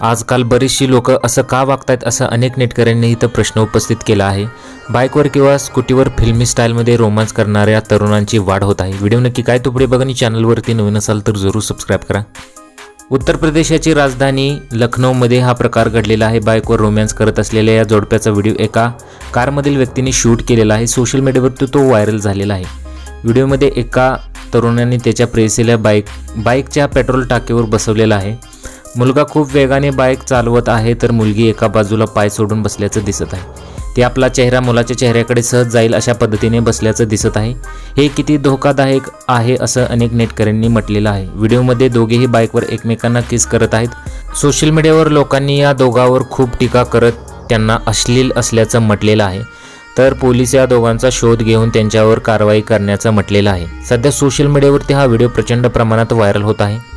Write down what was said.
आजकाल बरीचशी लोक असं का वागतात असं अनेक नेटकऱ्यांनी इथं प्रश्न उपस्थित केला आहे. बाईकवर किंवा स्कूटीवर फिल्मी स्टाईलमध्ये रोमांस करणाऱ्या तरुणांची वाढ होत आहे. व्हिडिओ नक्की काय तो बघा आणि चॅनलवरती नवीन असाल तर जरूर सबस्क्राईब करा. उत्तर प्रदेशाची राजधानी लखनौमध्ये हा प्रकार घडलेला आहे. बाईकवर रोमॅन्स करत असलेल्या या जोडप्याचा व्हिडिओ एका कारमधील व्यक्तीने शूट केलेला आहे. सोशल मीडियावरती तो व्हायरल झालेला आहे. व्हिडिओमध्ये एका तरुणाने त्याच्या प्रेयसीला बाईक बाईकच्या पेट्रोल टाकीवर बसवलेला आहे. मुलगा खूप वेगाने बाईक चालवत आहे तर मुलगी एका बाजूला पाय सोडून बसल्याचं दिसत आहे. ते आपला चेहरा मुलाच्या चेहऱ्याकडे सहज जाईल अशा पद्धतीने बसल्याचं दिसत आहे. हे किती धोकादायक आहे असं अनेक नेटकऱ्यांनी म्हटलेलं आहे. व्हिडिओमध्ये दोघेही बाईकवर एकमेकांना किस करत आहेत. सोशल मीडियावर लोकांनी या दोघांवर खूप टीका करत त्यांना अश्लील असल्याचं म्हटलेलं आहे. तर पोलीस या दोघांचा शोध घेऊन त्यांच्यावर कारवाई करण्याचं म्हटलेलं आहे. सध्या सोशल मीडियावरती हा व्हिडिओ प्रचंड प्रमाणात व्हायरल होत आहे.